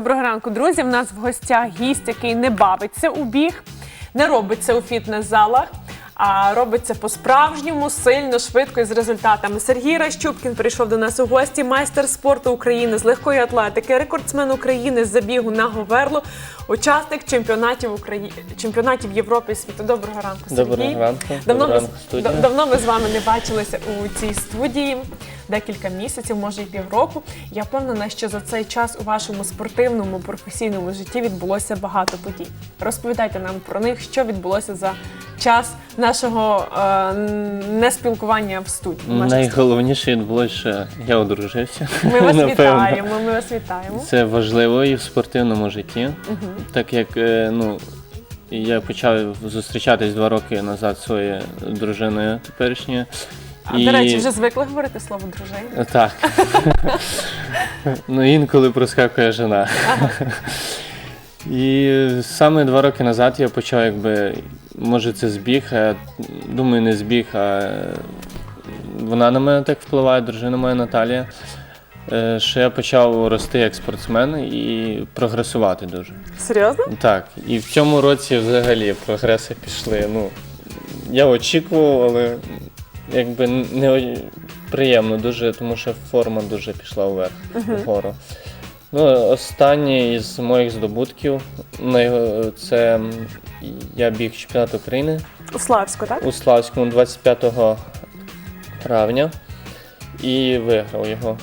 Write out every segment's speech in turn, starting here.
Доброго ранку, друзі. В нас в гостях гість, який не бавиться у біг, не робиться у фітнес-залах, а робиться по-справжньому, сильно, швидко і з результатами. Сергій Ращупкін прийшов до нас у гості, майстер спорту України з легкої атлетики, рекордсмен України з забігу на Говерло, учасник чемпіонатів України, чемпіонатів Європи і світу. Доброго ранку, Сергій. Доброго ранку. Давно, Доброго ми, ранку, да- давно ми з вами не бачилися у цій студії. Декілька місяців, може і півроку. Я впевнена, що за цей час у вашому спортивному професійному житті відбулося багато подій. Розповідайте нам про них, що відбулося за час нашого е, неспілкування в студії. Найголовніше відбулося, що я одружився. Ми вас напевно. вітаємо. Ми вас вітаємо. Це важливо і в спортивному житті, так як е, ну, я почав зустрічатись два роки назад зі своєю дружиною теперішньою. А до речі, вже звикли говорити слово дружина. Так. ну, інколи проскакує жена. І саме два роки назад я почав, якби, може, це збіг, а думаю, не збіг, а вона на мене так впливає, дружина моя Наталія. Е, Що я почав рости як спортсмен і прогресувати дуже. Серйозно? Так, і в цьому році взагалі прогреси пішли. Ну, я очікував, але якби не приємно дуже, тому що форма дуже пішла вверх вгору. Ну, останнє із моїх здобутків це я біг чемпіонат України У Славську, так? у Славському 25 травня і виграв його.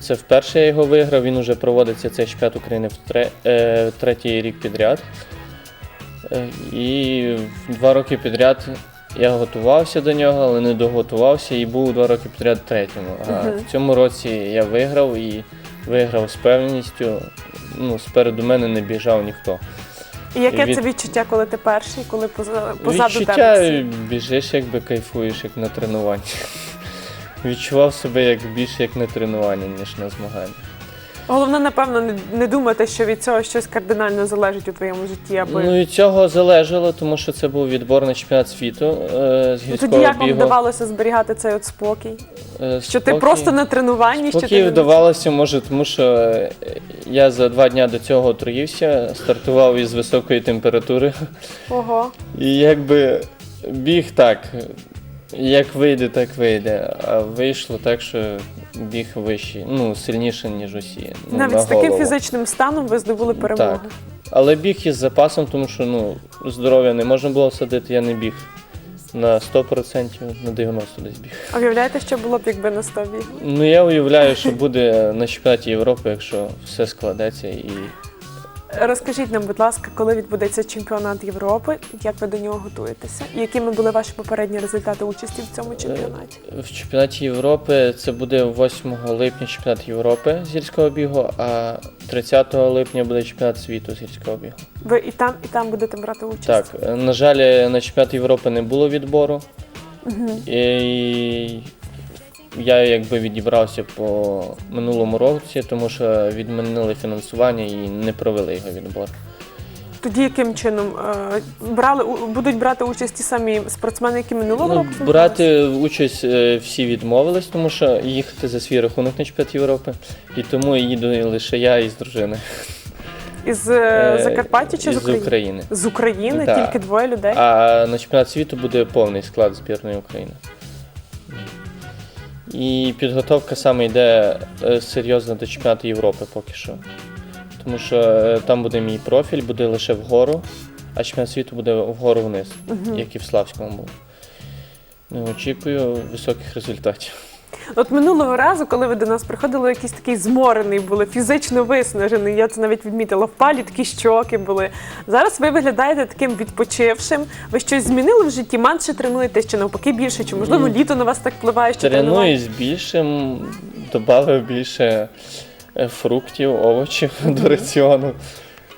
Це вперше я його виграв, він вже проводиться цей чемпіонат України в тре- е, третій рік підряд. Е, І два роки підряд я готувався до нього, але не доготувався і був два роки підряд третьому. А Мгм. в цьому році я виграв і виграв з певністю. Ну, спереду мене не біжав ніхто. І яке від- це відчуття, коли ти перший, коли поза- позаду Відчуття тебе? всі? біжиш, якби кайфуєш, як на тренуванні. Відчував себе як більше як на тренуванні, ніж на змагання. Головне, напевно, не, не думати, що від цього щось кардинально залежить у твоєму житті, аби Ну і цього залежало, тому що це був відбор на чемпіонат світу е, з гірського Тоді як вам вдавалося зберігати цей от спокій? Е, Що ти спокій- просто на тренуванні, що ти Спокій не- вдавалося, може, тому що е, я за два дні до цього отруївся, стартував із високої температури. Ого. І якби біг так, як вийде, так вийде. А вийшло так, що біг вищий, ну, сильніше, ніж усі. Ну, Навіть на з таким голову. фізичним станом ви здобули перемогу. Так. Але біг із запасом, тому що ну, здоров'я не можна було садити, я не біг. На 100%, на 90% десь біг. А Уявляєте, що було б, якби на 100 біг? Ну я уявляю, що буде на чемпіонаті Європи, якщо все складеться і Розкажіть нам, будь ласка, коли відбудеться чемпіонат Європи, як ви до нього готуєтеся? Якими були ваші попередні результати участі в цьому чемпіонаті? В чемпіонаті Європи це буде 8 липня чемпіонат Європи з гірського бігу, а 30 липня буде чемпіонат світу з гірського бігу. Ви і там, і там будете брати участь? Так, е, на жаль, на чемпіонат Європи не було відбору. І я якби відібрався по минулому році, тому що відмінили фінансування і не провели його відбор. Тоді яким чином е, брали будуть брати участь ті самі спортсмени, які минулого Ну, року? брати участь е, всі відмовились, тому що їхати за свій рахунок на чемпіонат Європи. І тому їду лише я із дружиною. із е, Закарпаття чи з України? України. З України Да. тільки двоє людей. А на чемпіонат світу буде повний склад збірної України. І підготовка саме йде е, серйозно до чемпіонату Європи поки що. Тому що е, там буде мій профіль, буде лише вгору, а чемпіонат світу буде вгору вниз, як і в Славському було. Не очікую високих результатів. От минулого разу, коли ви до нас приходили, якийсь такий зморений були, фізично виснажений. Я це навіть відмітила. Впалі такі щоки були. Зараз ви виглядаєте таким відпочившим. Ви щось змінили в житті? Менше тренуєтесь чи навпаки більше? Чи можливо літо на вас так впливає, що? Тренуюсь більше, м, додав більше е, фруктів, овочів до раціону.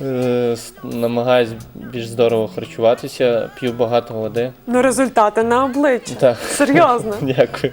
Е, Намагаюсь більш здорово харчуватися, п'ю багато води. Ну результати на обличчя. Так. Серйозно. Дякую.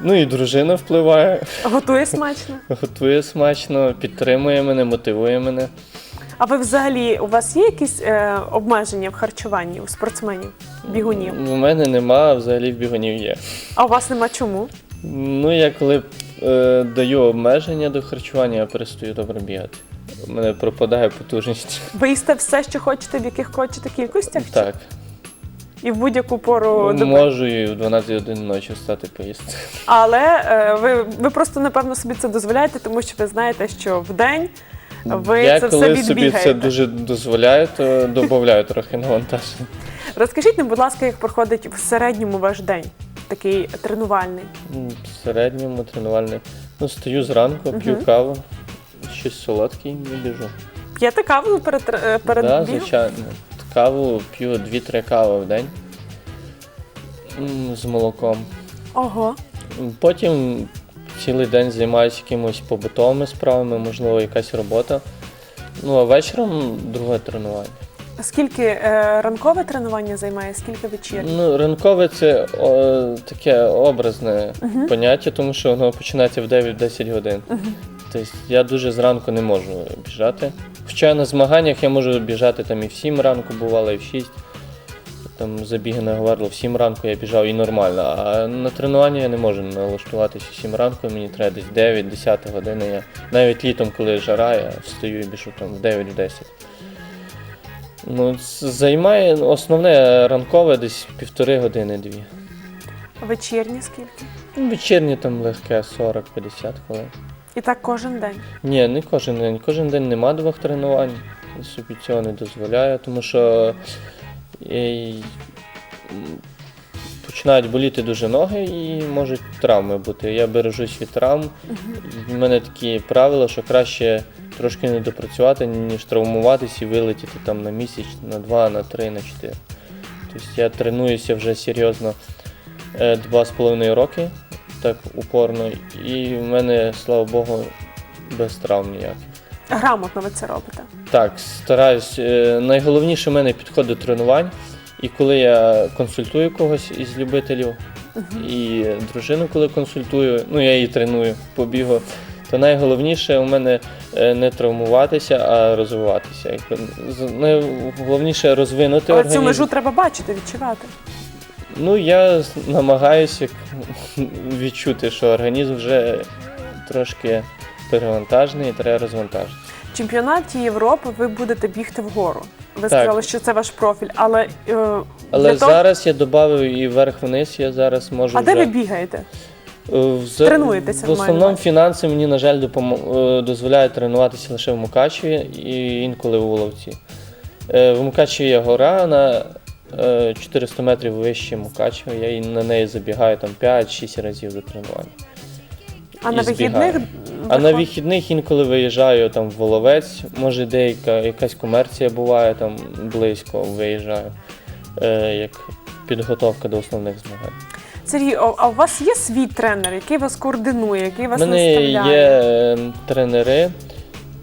Ну і дружина впливає, Готує смачно. готує смачно, підтримує мене, мотивує мене. А ви взагалі у вас є якісь е, обмеження в харчуванні у спортсменів, бігунів? У мене нема, а взагалі в бігунів є. А у вас нема чому? Ну, я коли е, даю обмеження до харчування, я перестаю добре бігати. у мене пропадає потужність. Ви їсте все, що хочете, в яких хочете кількостях? чи- Так, І в будь-яку пору доби? можу і в 12 годин ночі встати поїсти. Але е, ви, ви просто напевно собі це дозволяєте, тому що ви знаєте, що в день ви Я це все коли собі відбігаєте. це дуже дозволяю, то додаю трохи навантаження. Розкажіть нам, будь ласка, як проходить в середньому ваш день, такий тренувальний. М, В середньому тренувальний. Ну, стою зранку, п'ю каву, щось солодке і біжу. П'єте каву перед, тр- е, перед да, бігом? звичайно. Каву п'ю 2-3 кави в день з молоком. Ого. Потім цілий день займаюся якимось побутовими справами, можливо, якась робота. Ну, а вечором друге тренування. А Скільки е, ранкове тренування займає, скільки вечірнє? Ну, ранкове це о, таке образне поняття, тому що воно починається в 9-10 годин. Тобто я дуже зранку не можу біжати. Хоча на змаганнях я можу біжати там і в 7 ранку, бувало, і в 6. Там забіги на Говерло, в 7 ранку я біжав і нормально. А на тренування я не можу налаштуватися в 7 ранку, мені треба десь 9-10 години. Я навіть літом, коли жара, я встаю і біжу там в 9-10. Ну, займає основне ранкове десь півтори години-дві. Вечірнє скільки? Ну, Вечірнє там легке 40-50 хвилин. І так кожен день. Ні, не кожен день. Кожен день нема двох тренувань. Я собі цього не дозволяю, тому що е, починають боліти дуже ноги і можуть травми бути. Я бережусь від травм. У мене такі правила, що краще трошки не допрацювати, ніж травмуватись і вилетіти там на місяць, на два, на три, на чотири. Тобто я тренуюся вже серйозно е, два з половиною роки, так упорно, і в мене, слава Богу, без травм ніяких. Грамотно ви це робите. Так, стараюсь. е, Найголовніше в мене підход до тренувань. І коли я консультую когось із любителів, і дружину, коли консультую, ну я її треную по бігу, то найголовніше у мене е, не травмуватися, а розвиватися. Найголовніше розвинути Але організм. цю межу треба бачити, відчувати. Ну, я намагаюся відчути, що організм вже трошки перевантажений і треба розвантажити. В чемпіонаті Європи ви будете бігти вгору. Ви Так. сказали, що це ваш профіль, але, е, Але для того... зараз я додав і вверх-вниз, я зараз можу а де ви бігаєте? Е, в Тренуєтеся, В основному фінанси мені, на жаль, допомо- е, дозволяють тренуватися лише в Мукачеві і інколи в Воловці. Е, В Мукачеві є гора на 400 метрів вище Мукачева, я на неї забігаю там 5-6 разів до тренування. А І на збігаю. вихідних А на вихідних інколи виїжджаю там в Воловець, може деяка якась комерція буває там близько, виїжджаю, е, як підготовка до основних змагань. Сергій, а а у вас є свій тренер, який вас координує, який У вас мене наставляє? є е, тренери.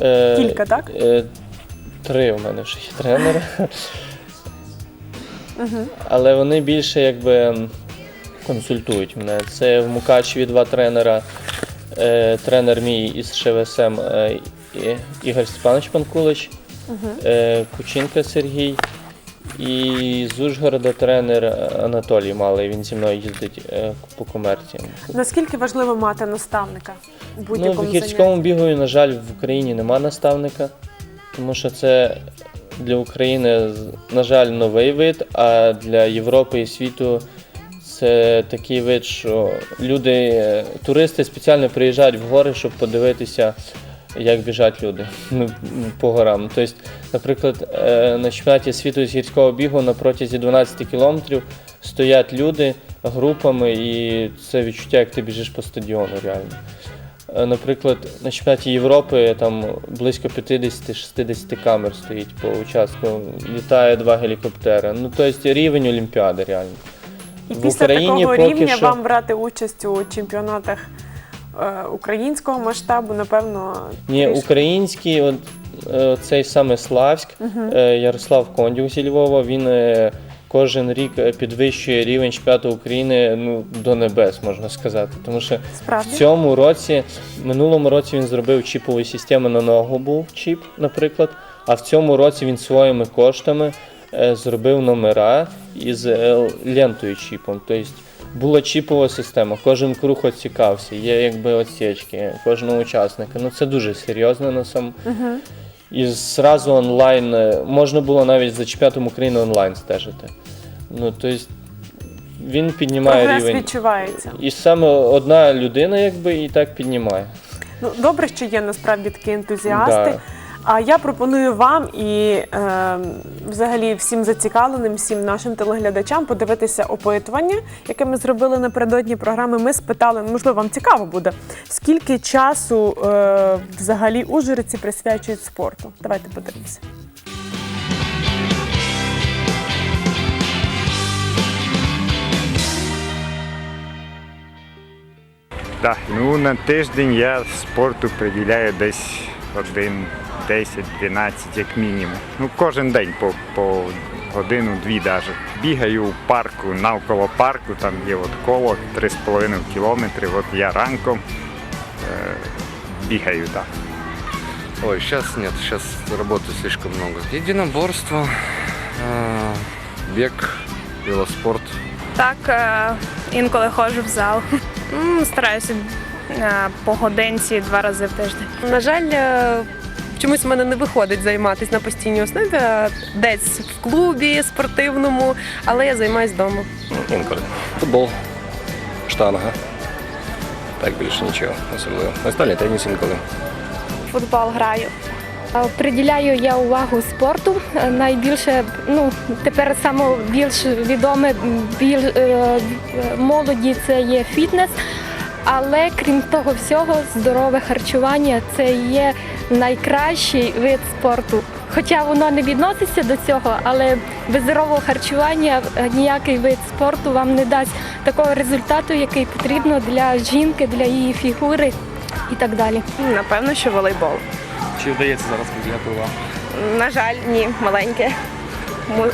е, Кілька, так? е, Три у мене вже є тренери. Але вони більше якби консультують мене. Це в Мукачеві два тренера. Е, Тренер мій із ШВСМ е, Ігор Степанович Панкулич, е, Кучинка Сергій. І з Ужгорода тренер Анатолій Малий. Він зі мною їздить е, по комерціям. Наскільки важливо мати наставника у Ну, в гірському занятті? бігу, на жаль, в Україні нема наставника, тому що це для України, на жаль, новий вид, а для Європи і світу це такий вид, що люди, е, туристи спеціально приїжджають в гори, щоб подивитися, як біжать люди по горам. Тобто, наприклад, е, на чемпіонаті світу з гірського бігу на протязі 12 кілометрів стоять люди групами, і це відчуття, як ти біжиш по стадіону реально. Е, Наприклад, на чемпіонаті Європи там близько 50-60 камер стоїть по участку, літає два гелікоптери. Ну, тобто рівень Олімпіади реально. І в після Україні такого поки рівня що- вам брати участь у чемпіонатах е, українського масштабу, напевно, Ні, трішки. український, от, е, цей саме Славськ, е, Ярослав Кондюк зі Львова, він е, кожен рік е, підвищує рівень чемпіонату України ну, до небес, можна сказати. Тому що Справді? в цьому році, минулому році він зробив чіпову систему на ногу був чіп, наприклад. А в цьому році він своїми коштами е, зробив номера із е, лентою чіпом. Тобто була чіпова система, кожен круг оцікався, є якби оцічки кожного учасника. Ну це дуже серйозно на сам. І зразу онлайн е, можна було навіть за чемпіонатом України онлайн стежити. Ну, тобто він піднімає Прогрес рівень. відчувається. І саме одна людина якби і так піднімає. Ну, добре, що є насправді такі ентузіасти. Да. А я пропоную вам і е, взагалі всім зацікавленим, всім нашим телеглядачам подивитися опитування, яке ми зробили напередодні програми. Ми спитали, можливо, вам цікаво буде, скільки часу е, взагалі ужгородці присвячують спорту. Давайте подивимося. Так, ну на тиждень я спорту приділяю десь один 10-12 як мінімум. Ну кожен день по, по годину-дві навіть. Бігаю у парку, навколо парку, там є от коло 3,5 кілометри. От я ранком е, бігаю так. Ой, сейчас нет, сейчас работы слишком много. Единоборство, э, бег, велоспорт. Так, е, інколи ходжу в зал. М, Стараюся е, по годинці два рази в тиждень. На жаль, е, чомусь в мене не виходить займатися на постійній основі, а десь в клубі спортивному, але я займаюся вдома. Інколи. Футбол, штанга. Так більше нічого особливо. Настольний теніс інколи. футбол граю. Приділяю я увагу спорту. Е, Найбільше, ну тепер саме більш відоме біль, е, молоді це є фітнес. Але крім того всього, здорове харчування це є найкращий вид спорту. Хоча воно не відноситься до цього, але без здорового харчування ніякий вид спорту вам не дасть такого результату, який потрібно для жінки, для її фігури і так далі. Напевно, що волейбол. Чи вдається зараз приділяти увагу? На жаль, ні, маленьке.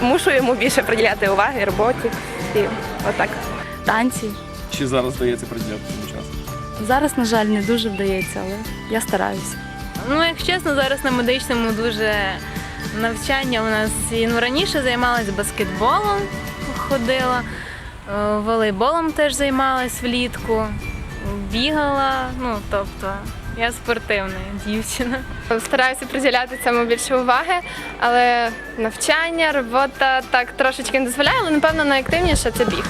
Мушу йому більше приділяти уваги, роботі. І отак. танці. Чи зараз вдається приділяти цьому часу? Зараз, на жаль, не дуже вдається, але я стараюся. Ну, якщо чесно, зараз на медичному дуже навчання у нас ну, раніше займалась баскетболом, ходила, е, волейболом теж займалась влітку, бігала. Ну, тобто, я спортивна дівчина. Стараюся приділяти цьому більше уваги, але навчання, робота так трошечки не дозволяє, але напевно найактивніше це біг.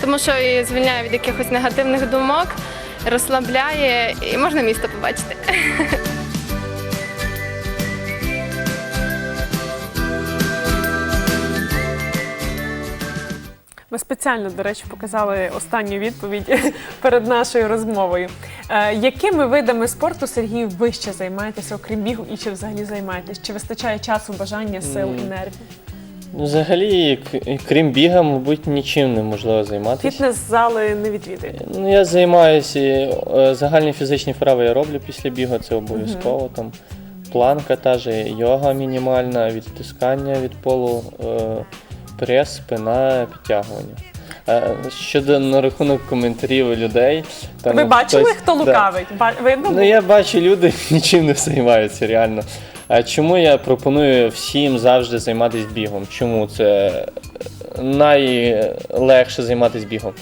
Тому що і звільняє від якихось негативних думок, розслабляє і можна місто побачити. Ми спеціально, до речі, показали останню відповідь перед нашою розмовою. Е, якими видами спорту Сергій ви ще займаєтеся, окрім бігу, і чи взагалі займаєтесь? Чи вистачає часу, бажання, сил і нервів? Ну, взагалі, крім біга, мабуть, нічим неможливо займатися. Фітнес-зали не відвідуєте? Ну, я займаюся е, загальні фізичні вправи я роблю після бігу, це обов'язково. Там планка та же, йога мінімальна, відтискання від полу, е, прес, спина, підтягування. Е, Щодо на рахунок коментарів людей. там Ви бачили, хтось- хто лукавить? Ба- Видно? Ну, я бачу, люди нічим не займаються реально. А чому я пропоную всім завжди займатися бігом? Чому це найлегше займатися бігом?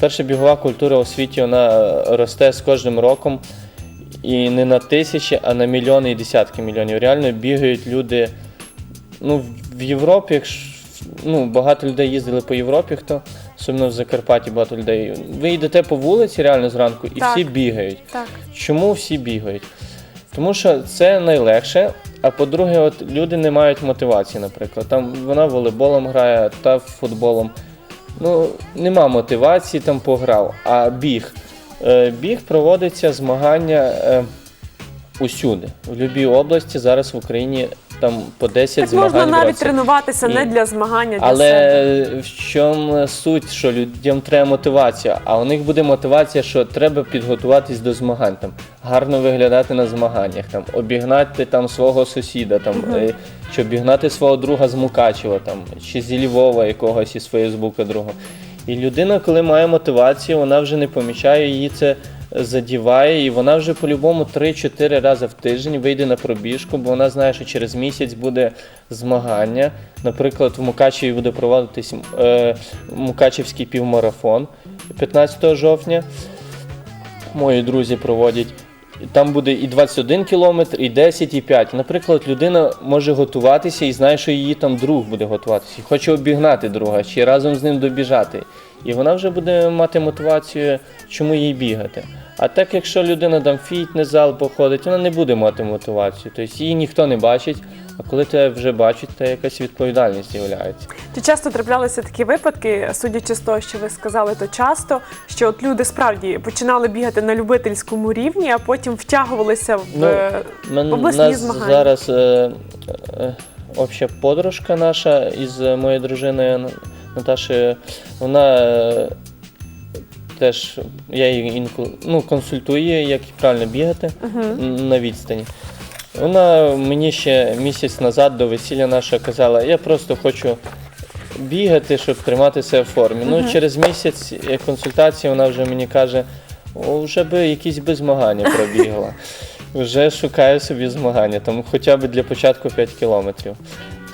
Перша бігова культура у світі вона росте з кожним роком і не на тисячі, а на мільйони і десятки мільйонів. Реально бігають люди. Ну, в Європі, якщо ну, багато людей їздили по Європі, хто особливо в Закарпатті багато людей. Ви йдете по вулиці реально зранку і Так. всі бігають. Так. Чому всі бігають? Тому що це найлегше. А по-друге, от люди не мають мотивації, наприклад. Там вона волейболом грає та футболом. Ну, нема мотивації, там пограв. А біг. Е, Біг проводиться змагання е, усюди. В будь-якій області зараз в Україні там по 10 Так змагань. можна в навіть році. тренуватися не для змагання, для Але себе. в чому суть, що людям треба мотивація, а у них буде мотивація, що треба підготуватись до змагань, там гарно виглядати на змаганнях, там обігнати там свого сусіда, там е, чи обігнати свого друга з Мукачева, там чи зі Львова якогось із Фейсбука другого. І людина, коли має мотивацію, вона вже не помічає її це. Задіває, і вона вже по-любому 3-4 рази в тиждень вийде на пробіжку, бо вона знає, що через місяць буде змагання. Наприклад, в Мукачеві буде проводитись е, Мукачевський півмарафон. 15 жовтня. Мої друзі проводять. Там буде і 21 кілометр, і 10, і 5. Наприклад, людина може готуватися і знає, що її там друг буде готуватися, хоче обігнати друга, чи разом з ним добіжати. І вона вже буде мати мотивацію, чому їй бігати. А так, якщо людина там в фітнес-зал походить, вона не буде мати мотивацію. Тобто її ніхто не бачить, а коли тебе вже бачать, то якась відповідальність з'являється. Чи часто траплялися такі випадки, судячи з того, що ви сказали, то часто, що от люди справді починали бігати на любительському рівні, а потім втягувалися в Ну, е, Мен, обласні нас змагання. зараз е, е, обща подружка наша із е, моєю дружиною Н- Наташею, вона е, теж я її інколи ну, консультую, як правильно бігати н- на відстані. Вона мені ще місяць назад до весілля нашого казала, я просто хочу бігати, щоб триматися в формі. Ну, через місяць е, консультації вона вже мені каже, о, вже би якісь би змагання пробігла. Вже шукаю собі змагання, там хоча б для початку 5 кілометрів.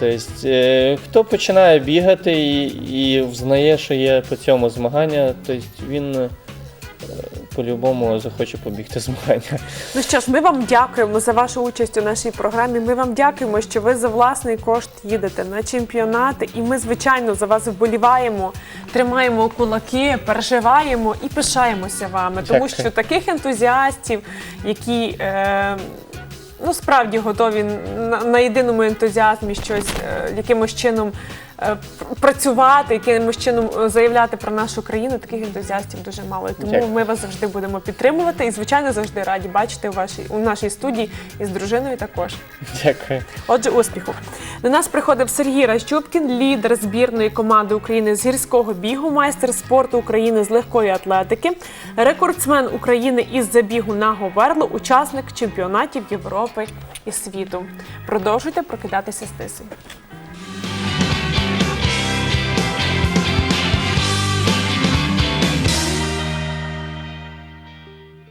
Тобто, хто починає бігати і, і взнає, що є по цьому змагання, тобто він е, по-любому захоче побігти змагання. Ну що ж, ми вам дякуємо за вашу участь у нашій програмі. Ми вам дякуємо, що ви за власний кошт їдете на чемпіонати, і ми, звичайно, за вас вболіваємо, тримаємо кулаки, переживаємо і пишаємося вами, тому Дякую. що таких ентузіастів, які. Е, Ну, справді готові на, на єдиному ентузіазмі щось е, якимось чином працювати, якимось чином е, заявляти про нашу країну. Таких ентузіастів дуже мало. І Тому Дякую. ми вас завжди будемо підтримувати і, звичайно, завжди раді бачити у вашій у нашій студії і з дружиною також. Дякую. Отже, успіху. До нас приходив Сергій Ращупкін, лідер збірної команди України з гірського бігу, майстер спорту України з легкої атлетики, рекордсмен України із забігу на Говерло, учасник чемпіонатів Європи і світу. Продовжуйте прокидатися з тисом.